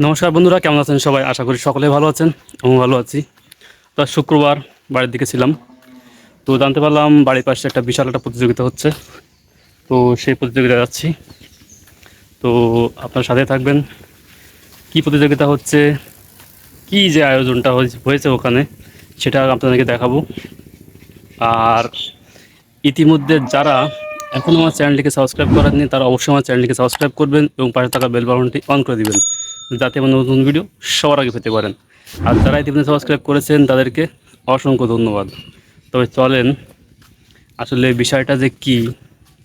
নমস্কার বন্ধুরা, কেমন আছেন সবাই? আশা করি সকলে ভালো আছেন আমি ভালো আছি। তো শুক্রবার, বাড়ির দিকে ছিলাম। তো জানতে পারলাম বাড়ির পাশে একটা বিশাল একটা প্রতিযোগিতা হচ্ছে। তো সেই প্রতিযোগিতা যাচ্ছি। তো আপনার সাথে থাকবেন। কি প্রতিযোগিতা হচ্ছে? কি যে আয়োজনটা হয়েছে- ওখানে, সেটা আপনাদেরকে দেখাবো। আর ইতিমধ্যে যারা এখনও আমার চ্যানেলটিকে সাবস্ক্রাইব করেননি, তারা অবশ্যই আমার চ্যানেলটিকে সাবস্ক্রাইব করবেন এবং পাশে থাকা বেল বাটনটি অন করে দিবেন। যাতে আমার নতুন ভিডিও সবার আগে পেতে পারেন। আর যারা ইতিমধ্যে সাবস্ক্রাইব করেছেন, তাদেরকে অসংখ্য ধন্যবাদ। তবে চলেন, আসলে বিষয়টা যে কি,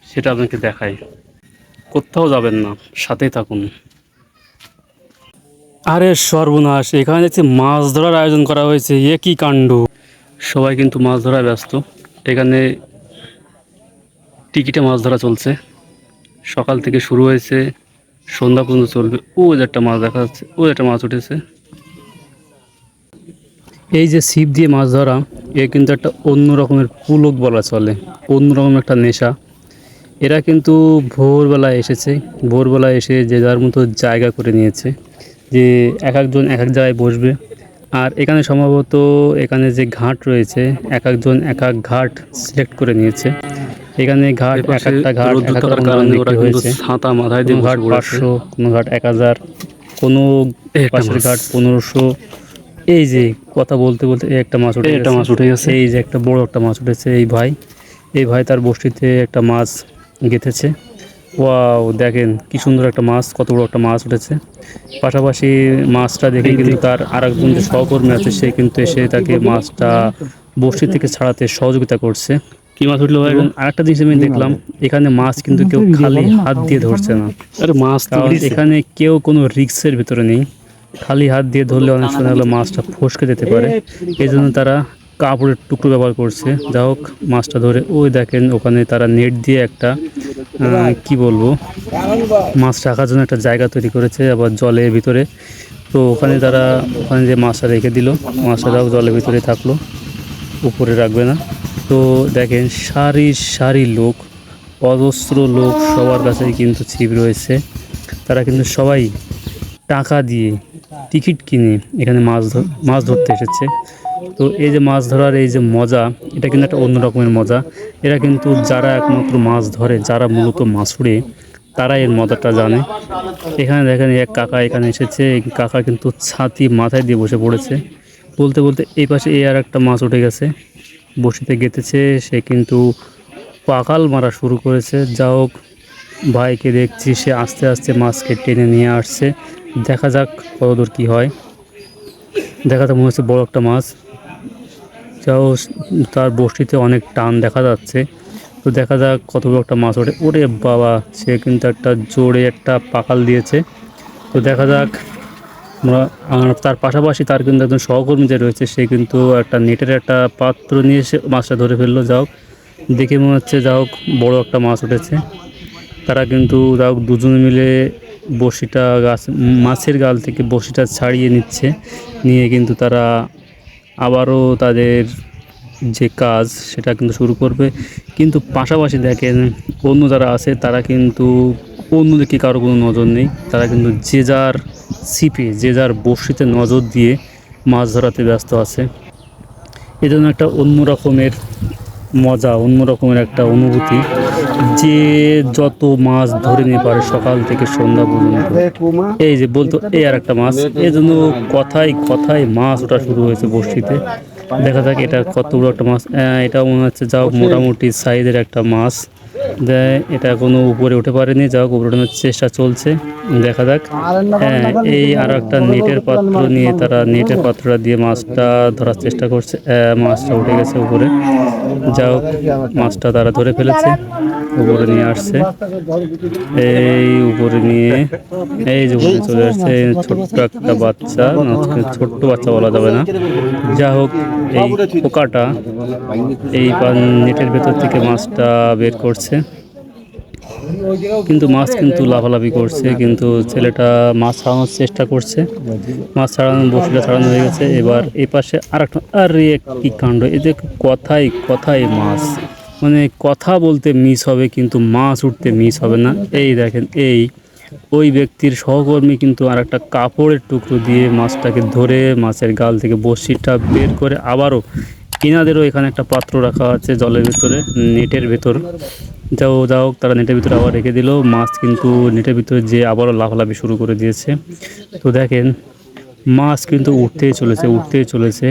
সেটা আপনাকে দেখাই। কোথাও যাবেন না, সাথেই থাকুন। আরে সর্বনাশ, এখানে দেখছি মাছ ধরার আয়োজন করা হয়েছে, এ কি কাণ্ড? সবাই কিন্তু মাছ ধরায় ব্যস্ত। এখানে টিকিটে মাছ ধরা চলছে। সকাল থেকে শুরু হয়েছে। সন্ধ্যা পর্যন্ত চলবে। ও একটা মাছ দেখা যাচ্ছে, ও একটা মাছ উঠেছে। এই যে ছিপ দিয়ে মাছ ধরা, এ কিন্তু একটা অন্য রকমের পুলক বলা চলে, অন্য রকম একটা নেশা। এরা কিন্তু ভোরবেলায় এসেছে, ভোরবেলায় এসে যে যার মতো জায়গা করে নিয়েছে, যে এক একজন এক এক জায়গায় বসবে। আর এখানে সম্ভবত এখানে যে ঘাট রয়েছে, এক একজন এক এক ঘাট সিলেক্ট করে নিয়েছে। এখানে ঘাট এক একটা ঘাট হয়েছে। ছাতা মাথায় কোনো ঘাট পাঁচশো কোনো ঘাট এক হাজার কোনো পাশের ঘাট পনেরোশো। এই যে কথা বলতে বলতে এই একটা মাছ উঠে একটা মাছ উঠে গেছে। এই যে একটা বড় একটা মাছ উঠেছে এই ভাই। এই ভাই তার বস্তিতে একটা মাছ গেঁথেছে। ওয়াও দেখেন কি সুন্দর একটা মাছ কত বড় একটা মাছ উঠেছে। পাশাপাশি মাছটা দেখে কিন্তু তার আর একজন যে সহকর্মী আছে সে কিন্তু এসে তাকে মাছটা বস্তি থেকে ছাড়াতে সহযোগিতা করছে। কি মাছ উঠল এবং আরেকটা জিনিস আমি দেখলাম এখানে মাছ কিন্তু কেউ খালি হাত দিয়ে ধরছে না। আরে মাছ। এখানে কেউ কোনো রিক্সের ভিতরে নেই। খালি হাত দিয়ে ধরলে অনেক সময় হলো মাছটা ফসকে যেতে পারে। এই জন্য তারা কাপড়ের টুকরো ব্যবহার করছে। যা হোক মাছটা ধরে ওই দেখেন ওখানে তারা নেট দিয়ে একটা কি বলব মাছ রাখার জন্য একটা জায়গা তৈরি করেছে আবার জলের ভিতরে। তো ওখানে তারা ওখানে যে মাছটা রেখে দিল মাছটা জলের ভিতরে থাকল। উপরে রাখবে না। তো দেখেন, সারি সারি লোক, অজস্র লোক সবার কাছেই কিন্তু ছিপ রয়েছে। তারা কিন্তু সবাই টাকা দিয়ে টিকিট কিনে এখানে মাছ মাছ ধরতে এসেছে। তো এই যে মাছ ধরার এই যে মজা, এটা কিন্তু একটা অন্য রকমের মজা। এরা কিন্তু যারা একমাত্র মাছ ধরে, যারা মূলত মাছুড়ে তারা এর মজাটা জানে। এখানে দেখেন, এক কাকা এখানে এসেছে। কাকা কিন্তু ছাতি মাথায় দিয়ে বসে পড়েছে। বলতে বলতে এই পাশে এই আর একটা মাছ উঠে গেছে। বসিতে গেতেছে, সে কিন্তু পাকাল মারা শুরু করেছে। যা হোক, ভাইকে দেখছি, সে আস্তে আস্তে মাছকে টেনে নিয়ে আসছে। দেখা যাক কতদূর কী হয়। দেখা তো মনে হচ্ছে বড় একটা মাছ। যাও তার বস্তিতে অনেক টান দেখা যাচ্ছে। তো দেখা যাক কত বড় একটা মাছ ওঠে। ওরে বাবা, সে কিন্তু একটা জোরে একটা পাকাল দিয়েছে। তো দেখা যাক আমরা তার পাশাপাশি তার কিন্তু একজন সহকর্মী যে রয়েছে, সে কিন্তু একটা নেটের একটা পাত্র নিয়ে এসে মাছটা ধরে ফেলল। যাও দেখে মনে হচ্ছে যা হোক বড়ো একটা মাছ উঠেছে। তারা কিন্তু যাও দুজনে মিলে বড়শিটা গাছ, মাছের গাল থেকে বড়শিটা ছাড়িয়ে নিচ্ছে। নিয়ে কিন্তু তারা আবারও তাদের যে কাজ, সেটা কিন্তু শুরু করবে। কিন্তু পাশাপাশি দেখেন, অন্য যারা আছে, তারা কিন্তু অন্যদিকে কারও কোনো নজর নেই। তারা কিন্তু যে যার ছিপে যে যার বড়শিতে নজর দিয়ে মাছ ধরাতে ব্যস্ত আছে। এজন্য একটা অন্য রকমের মজা, অন্য রকমের একটা অনুভূতি। যে যত মাছ ধরে নিতে পারে সকাল থেকে সন্ধ্যা পর্যন্ত। এই যে বলতো এই আর একটা মাছ। এই জন্য কথায় কথায় মাছ ওঠা শুরু হয়েছে বড়শিতে দেখা যাক এটা কত বড় একটা মাছ। এটা মনে হচ্ছে যাও মোটামুটি সাইজের একটা মাছ। দেয় এটা কোনো উপরে উঠে পারেনি যাও উপরে ওঠানোর চেষ্টা চলছে। দেখা যাক। হ্যাঁ এই আর একটা নেটের পাত্র নিয়ে তারা নেটের পাত্রটা দিয়ে মাছটা ধরার চেষ্টা করছে মাছটা উঠে গেছে উপরে। যাও মাছটা তারা ধরে ফেলেছে, উপরে নিয়ে আসছে। এই উপরে নিয়ে, এই যে উপরে চলে আসছে ছোট্ট একটা বাচ্চা ছোট্ট বাচ্চা বলা যাবে না। যা হোক, এই পোকাটা এই নেটের ভেতর থেকে মাছটা বের করছে। কিন্তু মাছ কিন্তু লাফালাফি করছে, কিন্তু ছেলেটা মাছ ছাড়ানোর চেষ্টা করছে। মাছ ছাড়ানো, বসিটা ছাড়ানো হয়ে গেছে। এবার এই পাশে আর একটা আরে কি কাণ্ড যে কথাই কথাই মাছ। মানে কথা বলতে মিস হবে, কিন্তু মাছ উঠতে মিস হবে না। এই দেখেন, এই। ওই ব্যক্তির সহকর্মী কিন্তু আর একটা কাপড়ের টুকরো দিয়ে মাছটাকে ধরে মাছের গাল থেকে বড়শিটা বের করে আবারও এনাদেরও এখানে একটা পাত্র রাখা আছে জলের ভিতরে, নেটের ভেতর। যাও যাও, তারা নেটের ভিতরে আবার রেখে দিল। মাছ কিন্তু নেটের ভিতরে যে আবারও লাফালাফি শুরু করে দিয়েছে। তো দেখেন, মাছ কিন্তু উঠতেই চলেছে উঠতেই চলেছে।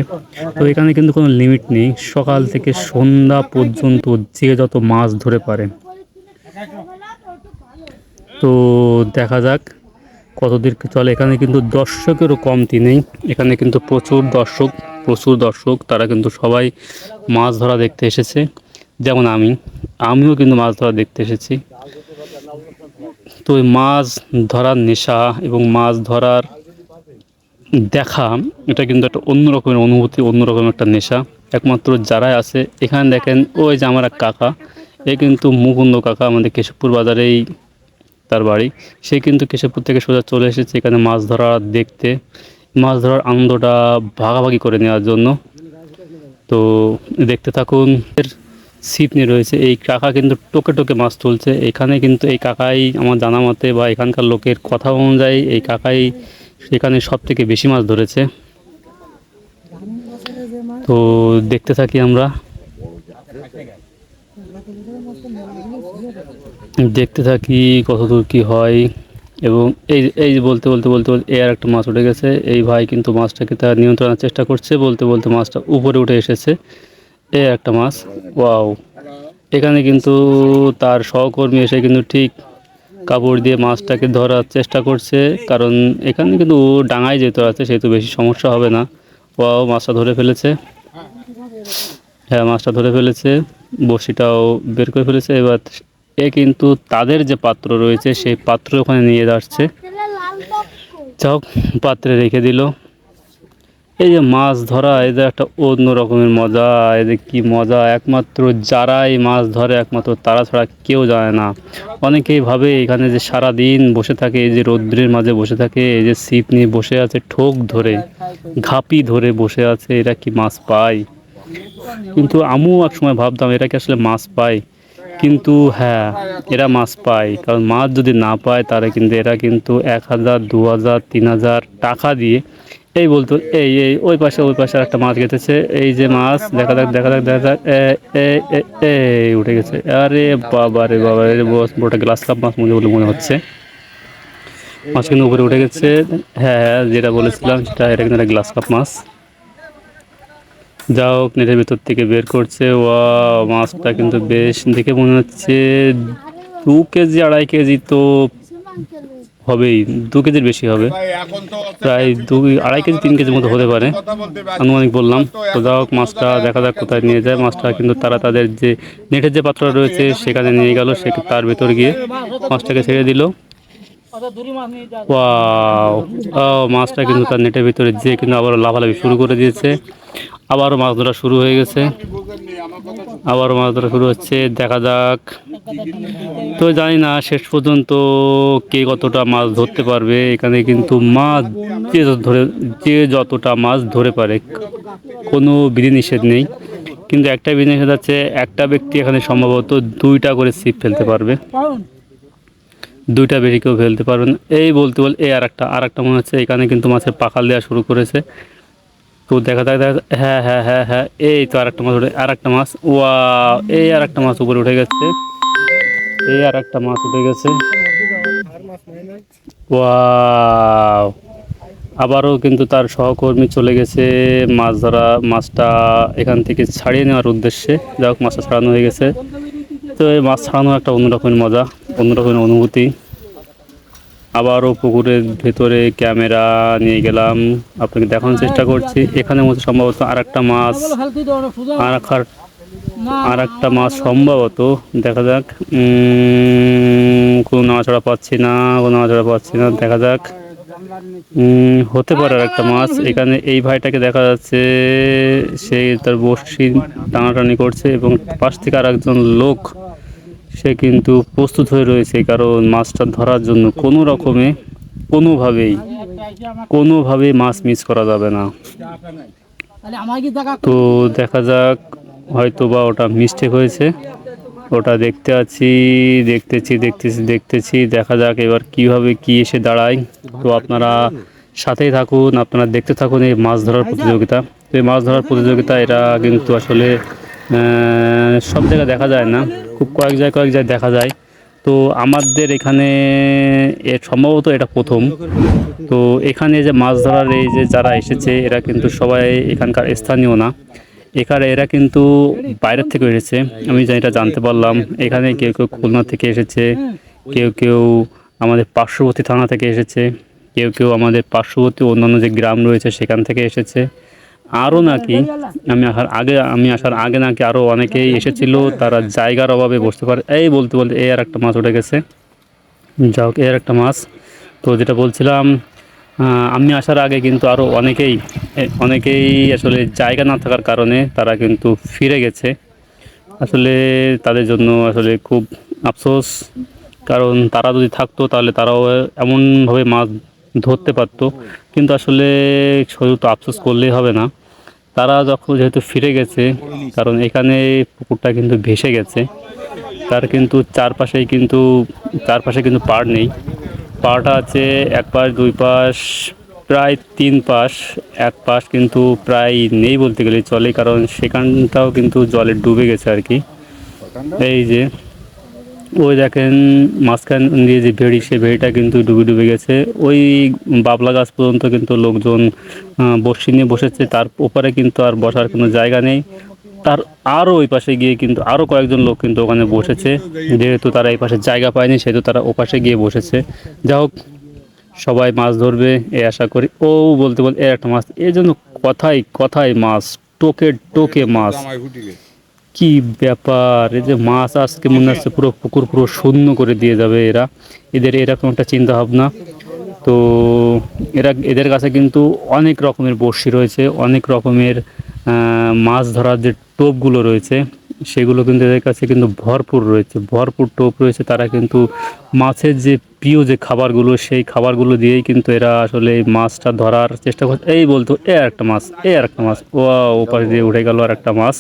তো এখানে কিন্তু কোনো লিমিট নেই। সকাল থেকে সন্ধ্যা পর্যন্ত যে যত মাছ ধরে পারে। তো দেখা যাক। কতদূর কি চলে? এখানে কিন্তু দর্শকেরও কমতি নেই। এখানে কিন্তু প্রচুর দর্শক প্রচুর দর্শক, তারা কিন্তু সবাই মাছ ধরা দেখতে এসেছে। যেমন আমি, আমিও কিন্তু মাছ ধরা দেখতে এসেছি। তো মাছ ধরার নেশা এবং মাছ ধরার দেখা, এটা কিন্তু একটা অন্য রকমের অনুভূতি অন্য রকমের একটা নেশা। একমাত্র যারাই আছে, এখানে দেখেন ওই যে আমার এক কাকা, এ কিন্তু মুকুন্দ কাকা আমাদের কেশবপুর বাজারেই তার বাড়ি। সে কিন্তু কেশবপুর থেকে সোজা চলে এসেছে এখানে মাছ ধরা দেখতে। মাছ ধরার আনন্দটা ভাগাভাগি করে নেওয়ার জন্য। তো দেখতে থাকুন, এর ছিপ নিয়ে রয়েছে। এই কাকা কিন্তু টোকে টোকে মাছ তুলছে। এখানে কিন্তু এই কাকাই আমার জানা মতে বা এখানকার লোকের কথা অনুযায়ী এই কাকাই এখানে সব থেকে বেশি মাছ ধরেছে। তো দেখতে থাকি আমরা। দেখতে থাকি কতদূর কী হয় এবং এই এই বলতে বলতে বলতে বলতে এ আর একটা মাছ উঠে গেছে। এই ভাই কিন্তু মাছটাকে তার নিয়ন্ত্রণের চেষ্টা করছে, বলতে বলতে মাছটা উপরে উঠে এসেছে। এ একটা মাছ, ওয়াও। এখানে কিন্তু তার সহকর্মী এসে কিন্তু ঠিক কাপড় দিয়ে মাছটাকে ধরার চেষ্টা করছে, কারণ এখানে কিন্তু ও ডাঙায় যেহেতু আছে, সেহেতু বেশি সমস্যা হবে না। ওয়াও, মাছটা ধরে ফেলেছে। হ্যাঁ মাছটা ধরে ফেলেছে, বড়শিটাও বের করে ফেলেছে। এবার এ কিন্তু তাদের যে পাত্র রয়েছে, সেই পাত্র ওখানে নিয়ে যাচ্ছে। যাও পাত্রে রেখে দিল। এই যে মাছ ধরা এদের একটা অন্য রকমের মজা এদের কি মজা। একমাত্র যারা এই মাছ ধরে, একমাত্র তারা ছাড়া কেউ জানে না। অনেকেই ভাবে এখানে যে সারা দিন বসে থাকে, এই যে রৌদ্রের মাঝে বসে থাকে, এই যে ছিপ নিয়ে বসে আছে, ঠোক ধরে, ঘাপি ধরে বসে আছে, এরা কি মাছ পায়? কিন্তু আমিও এক সময় ভাবতাম, এরা কি আসলে মাছ পায়? কিন্তু হ্যাঁ এরা মাছ পায়। কারণ মাছ যদি না পায়, তাহলে কিন্তু এরা কিন্তু এক হাজার, দু হাজার, তিন হাজার টাকা দিয়ে এই বলতো, এই এই, ওই পাশে ওই পাশে একটা মাছ গেতেছে এই যে মাছ, দেখা যাক দেখা যাক দেখা যাক এই উঠে গেছে। আরে বাবা রে বাবা রে বড়টা গ্লাস কাপ মাছ মনে বলে মনে হচ্ছে। মাছ কিন্তু উপরে উঠে গেছে। হ্যাঁ হ্যাঁ যেটা বলেছিলাম, সেটা, এটা কিন্তু গ্লাস কাপ মাছ। যাও নেটের ভেতর থেকে বের করছে। ও মাছটা কিন্তু বেশ দেখে মনে হচ্ছে দু কেজি, আড়াই কেজি তো হবেই, দু কেজির বেশি হবে। প্রায় দু, আড়াই কেজি, তিন কেজির মতো হতে পারে, আনুমানিক বললাম। তো যাই হোক, মাছটা দেখা যাক কোথায় নিয়ে যায়। মাছটা কিন্তু তারা তাদের যে নেটের যে পাত্র রয়েছে, সেখানে নিয়ে গেল সে তার ভেতর গিয়ে মাছটাকে ছেড়ে দিল। মাছটা কিন্তু তার নেটের ভিতরে যে কিন্তু আবার লাফালাফি শুরু করে দিয়েছে। আবারও মাছ ধরা শুরু হয়ে গেছে। আবারও মাছ ধরা শুরু হচ্ছে, দেখা যাক। তো জানি না, শেষ পর্যন্ত কে কতটা মাছ ধরতে পারবে। এখানে কিন্তু মাছ যে ধরে, যে যতটা মাছ ধরে পারে, কোনো বিধিনিষেধ নেই। কিন্তু একটা বিধিনিষেধ আছে, একটা ব্যক্তি এখানে সম্ভবত দুইটা করে ছিপ ফেলতে পারবে। দুইটা বেশি কেউ ফেলতে পারবেন এই বলতে বল, এই আর একটা আর একটা মনে হচ্ছে এখানে কিন্তু মাছের পাখাল দেওয়া শুরু করেছে। তো দেখা দেখা হ্যাঁ হ্যাঁ হ্যাঁ হ্যাঁ এই তো আর একটা মাছ উঠে আর একটা মাছ ওয়া এই আর একটা মাছ উপরে উঠে গেছে। এই আর একটা মাছ উঠে গেছে। ওয়াও, আবারও কিন্তু তার সহকর্মী চলে গেছে মাছ ধরা, মাছটা এখান থেকে ছাড়িয়ে নেওয়ার উদ্দেশ্যে। যাই হোক, মাছটা ছাড়ানো হয়ে গেছে। তো এই মাছ ছাড়ানো একটা অন্যরকমের মজা। অন্যরকমের অনুভূতি। আবারও পুকুরের ভেতরে ক্যামেরা নিয়ে গেলাম। আপনাকে দেখানোর চেষ্টা করছি। এখানে মধ্যে সম্ভবত আর একটা মাছ আর আর একটা মাছ সম্ভবত, দেখা যাক। কোনো নাড়াচড়া পাচ্ছি না, কোনো নাড়াচড়া পাচ্ছি না, দেখা যাক। হতে পারে আর একটা মাছ। এখানে এই ভাইটাকে দেখা যাচ্ছে, সে তার বড়শি টানাটানি করছে এবং পাশ থেকে আর একজন লোক সে কিন্তু প্রস্তুত হয়ে রয়েছে কারণ মাছটা ধরার জন্য কোনো রকমে কোনোভাবেই কোনোভাবে মাছ মিস করা যাবে না। তো দেখা যাক হয়তো বা ওটা মিস্টেক হয়েছে। ওটা দেখতে আছি দেখতেছি দেখতেছি দেখতেছি দেখা যাক এবার কীভাবে কি এসে দাঁড়ায়। তো আপনারা সাথেই থাকুন আপনারা দেখতে থাকুন এই মাছ ধরার প্রতিযোগিতা। তো এই মাছ ধরার প্রতিযোগিতা এটা কিন্তু আসলে সব জায়গায় দেখা যায় না। খুব কয়েক জায়গায় কয়েক জায়গায় দেখা যায়। তো আমাদের এখানে এ সম্ভবত এটা প্রথম। তো এখানে যে মাছ ধরার এই যে যারা এসেছে, এরা কিন্তু সবাই এখানকার স্থানীয় না। এখানে এরা কিন্তু বাইরের থেকে এসেছে। আমি যেটা জানতে পারলাম। এখানে কেউ কেউ খুলনা থেকে এসেছে, কেউ কেউ আমাদের পার্শ্ববর্তী থানা থেকে এসেছে, কেউ কেউ আমাদের পার্শ্ববর্তী অন্যান্য যে গ্রাম রয়েছে, সেখান থেকে এসেছে। আরও নাকি আমি আসার আগে, আমি আসার আগে নাকি আরও অনেকেই এসেছিল, তারা জায়গার অভাবে বসতে পারে। এই বলতে বলতে এই আর একটা মাছ উঠে গেছে। যা হোক এর একটা মাছ। তো যেটা বলছিলাম আমি আসার আগে কিন্তু আরও অনেকেই অনেকেই আসলে জায়গা না থাকার কারণে তারা কিন্তু ফিরে গেছে। আসলে তাদের জন্য আসলে খুব আফসোস, কারণ তারা যদি থাকতো তাহলে তারাও এমনভাবে মাছ ধরতে পারতো। কিন্তু আসলে শুধু তো আফসোস করলেই হবে না। তারা যখন যেহেতু ফিরে গেছে, কারণ এখানে পুকুরটা কিন্তু ভেসে গেছে, তার কিন্তু চারপাশেই কিন্তু, চারপাশে কিন্তু পাড় নেই। পাড়টা আছে এক পাশ, দুই পাশ, প্রায় তিন পাশ, এক পাশ কিন্তু প্রায় নেই বলতে গেলে চলে, কারণ সেখানটাও কিন্তু জলে ডুবে গেছে আর কি। এই যে ওই দেখেন মাঝখান দিয়ে যে ভেড়ি, সে ভেড়িটা কিন্তু ডুবে ডুবে গেছে। ওই বাবলা গাছ পর্যন্ত কিন্তু লোকজন বসি নিয়ে বসেছে। তার ওপারে কিন্তু আর বসার কোনো জায়গা নেই। তার আরও ওই পাশে গিয়ে কিন্তু আরও কয়েকজন লোক কিন্তু ওখানে বসেছে। যেহেতু তারা এই পাশে জায়গা পায়নি, সেহেতু তারা ও পাশে গিয়ে বসেছে। যা হোক, সবাই মাছ ধরবে এই আশা করি। ও বলতে বলতে এর একটা মাছ। এই জন্য কথাই কথাই মাছ, টোকে টোকে মাছ। কি ব্যাপার? এই যে মাছ আজকে মনে হচ্ছে পুরো পুকুর পুরো শূন্য করে দিয়ে যাবে এরা। এদের এরকম একটা চিন্তা ভাবনা। তো এরা, এদের কাছে কিন্তু অনেক রকমের বড়শি রয়েছে, অনেক রকমের মাছ ধরার যে টোপগুলো রয়েছে, সেগুলো কিন্তু এদের কাছে কিন্তু ভরপুর রয়েছে। ভরপুর টোপ রয়েছে, তারা কিন্তু মাছের যে প্রিয় যে খাবারগুলো, সেই খাবারগুলো দিয়েই কিন্তু এরা আসলে মাছটা ধরার চেষ্টা করছে। এই বলতো, এ একটা মাছ, এ একটা মাছ। ও ওপাশ দিয়ে উঠে গেল আর একটা মাছ।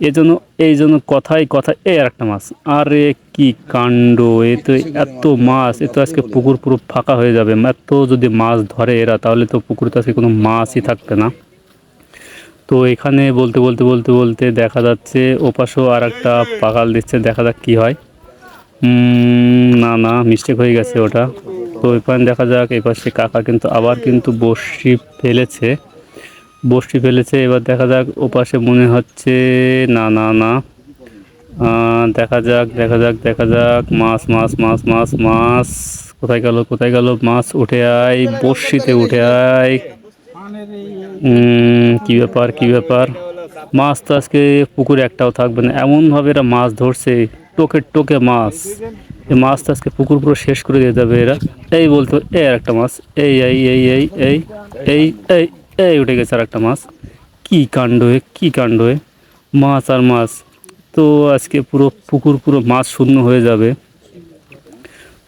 এই জন্য এই জন্য কথাই কথা এ আর একটা মাছ। আরে কি কাণ্ড, এ তো এত মাছ, এ তো আজকে পুকুর পুরো ফাঁকা হয়ে যাবে। এত যদি মাছ ধরে এরা, তাহলে তো পুকুরে তো আজকে কোনো মাছই থাকবে না। তো এখানে বলতে বলতে বলতে বলতে দেখা যাচ্ছে, ওপাশেও আর একটা পাকাল দিচ্ছে, দেখা যাক কি হয়। না না মিস্টেক হয়ে গেছে ওটা। তো এখানে দেখা যাক এই পাশে কাকা কিন্তু আবার কিন্তু বড়শি ফেলেছে। বসটি ফেলেছে। এবার দেখা যাক ওপাশে মনে হচ্ছে, না না না। দেখা যাক দেখা যাক দেখা যাক। মাছ মাছ মাছ মাছ মাছ। কোথায় গেল কোথায় গেল? মাছ উঠে আয়, বড়শিতে উঠে আয়। কি ব্যাপার কি ব্যাপার? মাছ তো আজকে পুকুরে একটাও থাকবে না। এমনভাবে এরা মাছ ধরছে, টোকে টোকে মাছ। এই মাছ তো আজকে পুকুর পুরো শেষ করে দিয়ে যাবে এরা। এই বলতো, এই একটা মাছ, এই এই এই এই এই এই এই এই উঠে গেছে আর একটা মাছ। কি কাণ্ড এ, কি কাণ্ড এ। মাছ আর মাছ। তো আজকে পুরো পুকুর পুরো মাছ শূন্য হয়ে যাবে।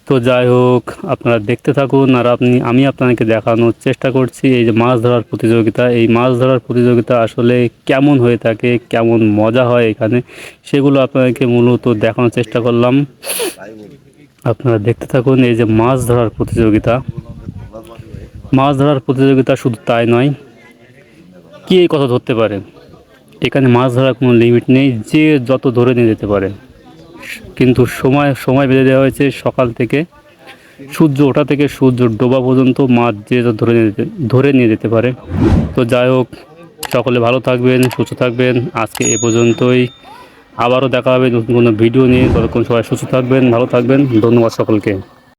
তো যাই হোক, আপনারা দেখতে থাকুন আর আপনি, আমি আপনাকে দেখানোর চেষ্টা করছি এই যে মাছ ধরার প্রতিযোগিতা। এই মাছ ধরার প্রতিযোগিতা আসলে কেমন হয়ে থাকে, কেমন মজা হয় এখানে, সেগুলো আপনাকে মূলত দেখানোর চেষ্টা করলাম। আপনারা দেখতে থাকুন এই যে মাছ ধরার প্রতিযোগিতা। মাছ ধরার প্রতিযোগিতা শুধু তাই নয়, কে কত ধরতে পারে? এখানে মাছ ধরার কোনো লিমিট নেই, যে যত ধরে নিয়ে যেতে পারে। কিন্তু সময় সময় বেঁধে দেওয়া হয়েছে সকাল থেকে সূর্য ওঠা থেকে সূর্য ডোবা পর্যন্ত মাছ যে যত ধরে নিয়ে ধরে নিয়ে যেতে পারে। তো যাই হোক, সকলে ভালো থাকবেন, সুস্থ থাকবেন। আজকে এ পর্যন্তই। আবারও দেখা হবে নতুন কোনো ভিডিও নিয়ে। ততক্ষণ সবাই সুস্থ থাকবেন, ভালো থাকবেন। ধন্যবাদ সকলকে।